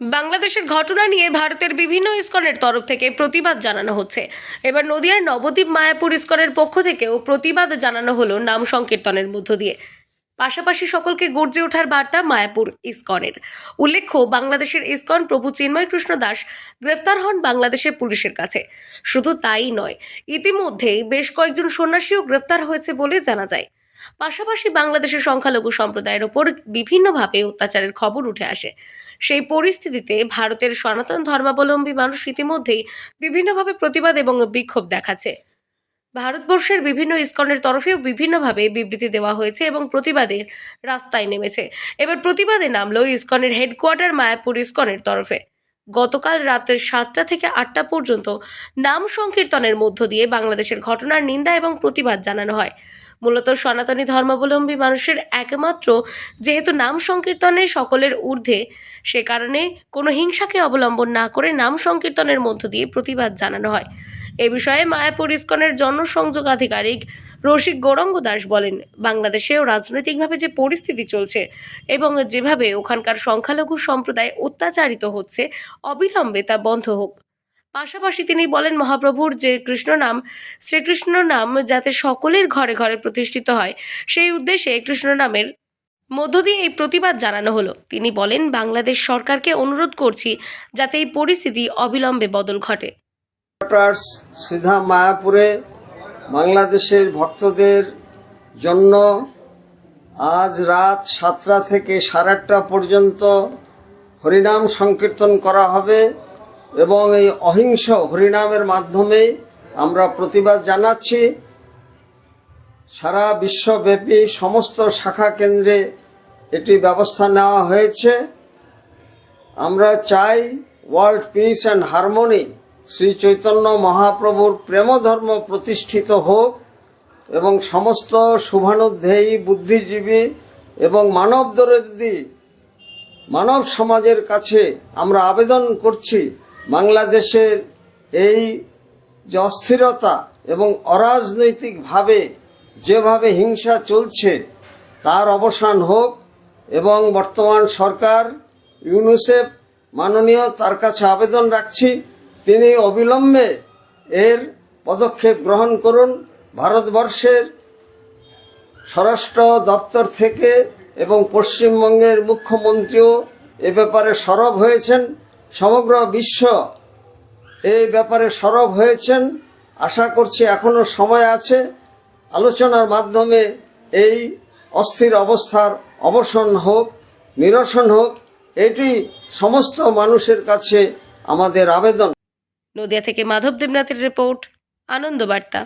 বাংলাদেশের ঘটনা নিয়ে ভারতের বিভিন্ন ইস্কনের তরফ থেকে প্রতিবাদ জানানো হচ্ছে। এবার নদিয়ার নবদ্বীপ মায়াপুর ইস্কনের পক্ষ থেকেও প্রতিবাদ জানানো হলো নাম সংকীর্তনের মধ্য দিয়ে। পাশাপাশি সকলকে গর্জে ওঠার বার্তা মায়াপুর ইস্কনের। উল্লেখ্য, বাংলাদেশের ইস্কন প্রভু চিন্ময় কৃষ্ণ দাস গ্রেফতার হন বাংলাদেশের পুলিশের কাছে। শুধু তাই নয়, ইতিমধ্যেই বেশ কয়েকজন সন্ন্যাসীও গ্রেফতার হয়েছে বলে জানা যায়। পাশাপাশি বাংলাদেশের সংখ্যালঘু সম্প্রদায়ের ওপর বিভিন্নভাবে অত্যাচারের খবর উঠে আসে। সেই পরিস্থিতিতে ভারতের সনাতন ধর্মাবলম্বী মানুষ ইতিমধ্যেই বিভিন্নভাবে প্রতিবাদ এবং বিক্ষোভ দেখাচ্ছে। ভারতবর্ষের বিভিন্ন ইস্কনের তরফেও বিভিন্নভাবে বিবৃতি দেওয়া হয়েছে এবং প্রতিবাদের রাস্তায় নেমেছে। এবার প্রতিবাদে নামলো ইস্কনের হেডকোয়ার্টার মায়াপুর ইস্কনের তরফে। গতকাল রাতের সাতটা থেকে আটটা পর্যন্ত নাম সংকীর্তনের মধ্য দিয়ে বাংলাদেশের ঘটনার নিন্দা এবং প্রতিবাদ জানানো হয়। মূলত সনাতনী ধর্মাবলম্বী মানুষের একমাত্র, যেহেতু নাম সংকীর্তনে সকলের ঊর্ধ্বে, সে কারণে কোনো হিংসাকে অবলম্বন না করে নাম সংকীর্তনের মধ্য দিয়ে প্রতিবাদ জানানো হয়। এ বিষয়ে মায়াপুর ইস্কনের জনসংযোগ আধিকারিক রসিক গৌরঙ্গ দাস বলেন, বাংলাদেশেও রাজনৈতিকভাবে যে পরিস্থিতি চলছে এবং যেভাবে ওখানকার সংখ্যালঘু সম্প্রদায় অত্যাচারিত হচ্ছে, অবিলম্বে তা বন্ধ হোক। পাশাপাশি তিনি বলেন, মহাপ্রভুর যে কৃষ্ণ নাম শ্রীকৃষ্ণ নাম যাতে সকলের ঘরে ঘরে প্রতিষ্ঠিত হয়, সেই উদ্দেশ্যে কৃষ্ণ নামের মধ্য দিয়ে এই প্রতিবাদ জানানো হলো। তিনি বলেন, বাংলাদেশ সরকারকে অনুরোধ করছি যাতে এই পরিস্থিতি অবিলম্বে বদল ঘটে। সিধা মায়াপুরে বাংলাদেশের ভক্তদের জন্য আজ রাত সাতটা থেকে সাড়ে আটটা পর্যন্ত হরিনাম সংকীর্তন করা হবে। এবং এই অহিংস হরিনামের মাধ্যমে আমরা প্রতিবাদ জানাচ্ছি। সারা বিশ্বব্যাপী সমস্ত শাখা কেন্দ্রে এটি ব্যবস্থা নেওয়া হয়েছে। আমরা চাই world peace and harmony Shri Chaitanya মহাপ্রভুর প্রেম ধর্ম প্রতিষ্ঠিত হোক এবং সমস্ত শুভানুধ্যায়ী বুদ্ধিজীবী এবং মানবদরদী মানব সমাজের কাছে আমরা আবেদন করছি বাংলাদেশের এই যে অস্থিরতা এবং অরাজনৈতিকভাবে যেভাবে হিংসা চলছে, তার অবসান হোক এবং বর্তমান সরকার, ইউনিসেফ মাননীয় তার কাছে আবেদন রাখছি, তিনি অবিলম্বে এর পদক্ষেপ গ্রহণ করুন। ভারতবর্ষের স্বরাষ্ট্র দপ্তর থেকে এবং পশ্চিমবঙ্গের মুখ্যমন্ত্রীও এ ব্যাপারে সরব হয়েছেন। সমগ্র বিশ্ব এই ব্যাপারে সরব হয়েছেন। আশা করছি এখনও সময় আছে। আলোচনার মাধ্যমে এই অস্থির অবস্থার অবসান হোক, নিরসন হোক, এটি সমস্ত মানুষের কাছে আমাদের আবেদন। নদিয়া থেকে মাধব দেবনাথের রিপোর্ট, আনন্দবার্তা।